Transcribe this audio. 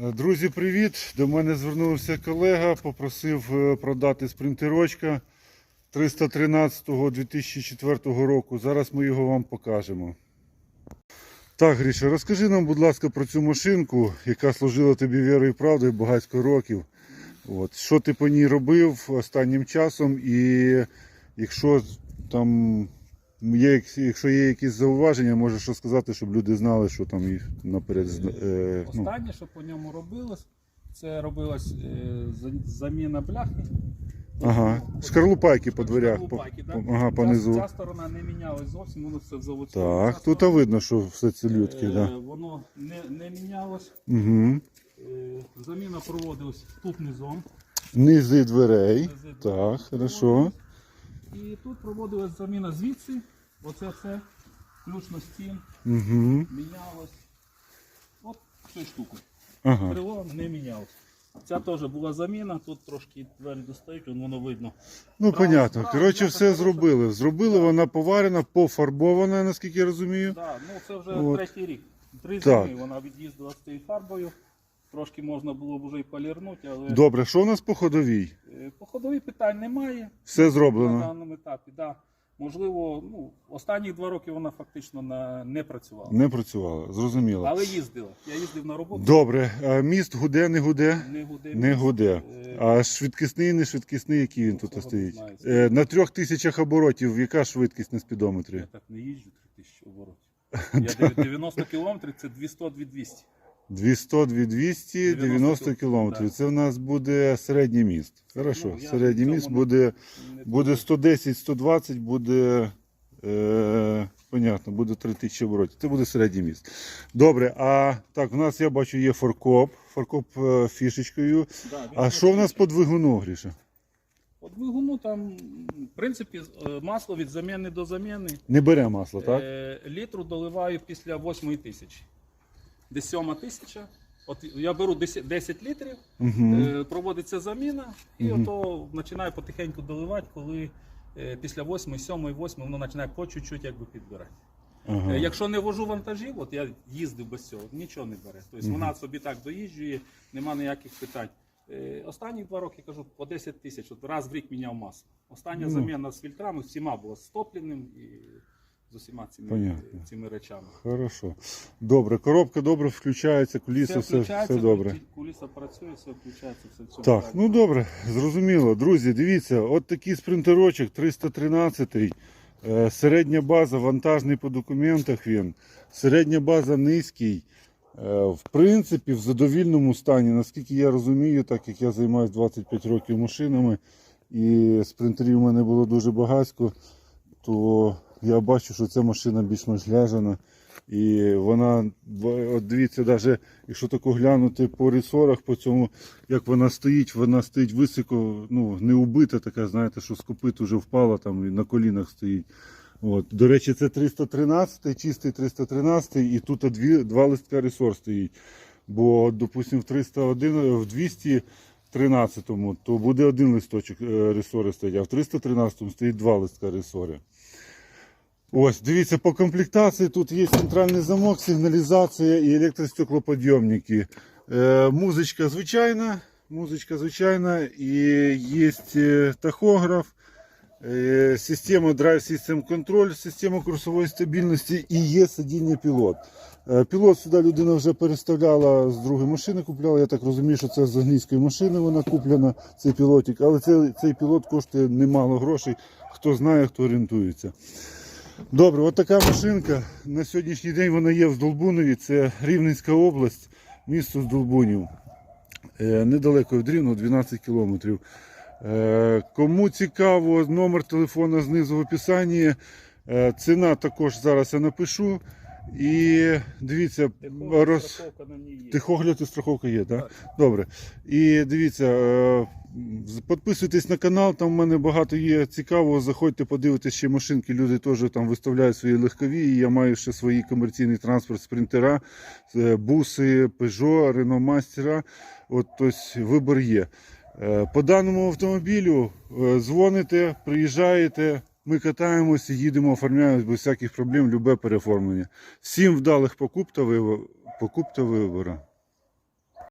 Друзі, привіт! До мене звернувся колега, попросив е, продати спринтерочка 313 2004 року. Зараз ми його вам покажемо. Так, Гріша, розкажи нам, будь ласка, про цю машинку, яка служила тобі вірою і правдою багатько років. От. Що ти по ній робив останнім часом, і якщо там є, якщо є якісь зауваження, можеш що сказати, щоб люди знали, що там їх наперед. Е, ну, Останнє, що по ньому робилось, це робилась е, заміна бляхи. Ага. Шкарлупайки по дверях. По, шкарлупайки, по- ага, понизу. Ця сторона не мінялась зовсім, воно все в. Так, тут видно, що все цілютки, е, да. Воно не, не мінялось. Угу. Е, Заміна проводилась тут низом. Низи дверей. Низи дверей. Так, хорошо. І тут проводилась заміна звідси. Оце все. Ключно стін. Угу. Мінялось. От цією штукою. Ага. Крило не мінялось. Ця теж була заміна, тут трошки двері достають, воно видно. Ну, Справа, понятно. справа, Коротше, все хороша. зробили. Зробили, вона поварена, пофарбована, наскільки я розумію. Да, ну це вже От. третій рік. Три Так. зими вона від'їздила з цією фарбою. Трошки можна було б вже і полірнути, але Добре, що у нас по ходовій? е, по ходові питань немає Все на зроблено. даному етапі. Да. Можливо, ну, останні два роки вона фактично на, не працювала. Не працювала, зрозуміло. Але їздила. Я їздив на роботу, Добре, а міст гуде, не гуде? не гуде. Не гуде. Е, А швидкісний, не швидкісний, який він тут стоїть? Е, На трьох тисячах оборотів, яка швидкість на спідометрі? Я так не їжджу 3000 оборотів. Я 90 кілометрів, це 200-200. 200 200 90 90 кілометрів. Це в нас буде середній міст. Хорошо, Ну, середній міст буде, буде 110 120 буде. Е, понятно, буде 3000 оборотів. Це буде середній міст. Добре, а так, в нас я бачу є форкоп. Форкоп е, фішечкою. А що в нас по двигуну, Гріша? По двигуну там, в принципі, е, масло від заміни до заміни. Не бере масло, так? Е, літру доливаю після 8 тисячі. Десь 7 тисяча. От я беру 10, 10 літрів, е, проводиться заміна, і Мгм. ото починаю потихеньку доливати, коли е, після 8, 7, 8 воно починає по чуть-чуть якби підбирати. Ага. Е, Якщо не вожу вантажів, от я їздив без цього, нічого не бере. Тобто вона собі так доїжджує, нема ніяких питань. Е, Останні два роки кажу по 10 тисяч, от раз в рік міняв масло. Остання Ну. заміна з фільтрами всіма була з топливним і з усіма цими, Понятно. цими речами. Хорошо. Добре, коробка добре включається, куліса, все, все, добре. Куліса працює, все включається, все в цьому Так, ну добре, зрозуміло. Друзі, дивіться, от такий спринтерочок 313 е, середня база, вантажний по документах він. Середня база низький. Е, В принципі, в задовільному стані, наскільки я розумію, так як я займаюся 25 років машинами, і спринтерів у мене було дуже багатько, то я бачу, що ця машина більш-менш ляжена. І вона, от дивіться, навіть якщо тако глянути по ресорах, по цьому, як вона стоїть, вона стоїть високо, ну, не убита така, знаєте, що з копит вже впала там і на колінах стоїть. От. До речі, це 313, чистий 313, і тут дві, два листка ресор стоїть. Бо, допустимо, в 301, в 213 то буде один листочок е, ресори стоїть, а в 313 стоїть два листка ресори. Ось, дивіться, по комплектації тут є центральний замок, сигналізація і електростеклоподйомники. Е, музичка звичайна, музичка звичайна, і є е, тахограф, е, система Drive System Control, система курсової стабільності і є сидіння пілот. Е, Пілот сюди людина вже переставляла з другої машини, купляла. Я так розумію, що це з англійської машини вона куплена, цей пілотик. Але цей, цей пілот коштує немало грошей. Хто знає, хто орієнтується. Добре, от така машинка. На сьогоднішній день вона є в Здолбунові. Це Рівненська область, місто Здолбунів. Е, Недалеко від Рівного, 12 кілометрів. Е, Кому цікаво, номер телефона знизу в описанні. Е, Ціна також зараз я напишу. І дивіться, Тихо, роз... страховка на ній є. Тихогляд і страховка є, так? Так. Добре. І дивіться, е, підписуйтесь на канал, там в мене багато є цікавого. Заходьте, подивитесь ще машинки. Люди теж там виставляють свої легкові. І я маю ще свої комерційний транспорт, спринтера, е, буси, Peugeot, Renault Master. От ось вибір є. Е, По даному автомобілю дзвоните, приїжджаєте. Ми катаємося, їдемо, оформляємось без всяких проблем, любе переформлення. Всім вдалих покуп та вибору.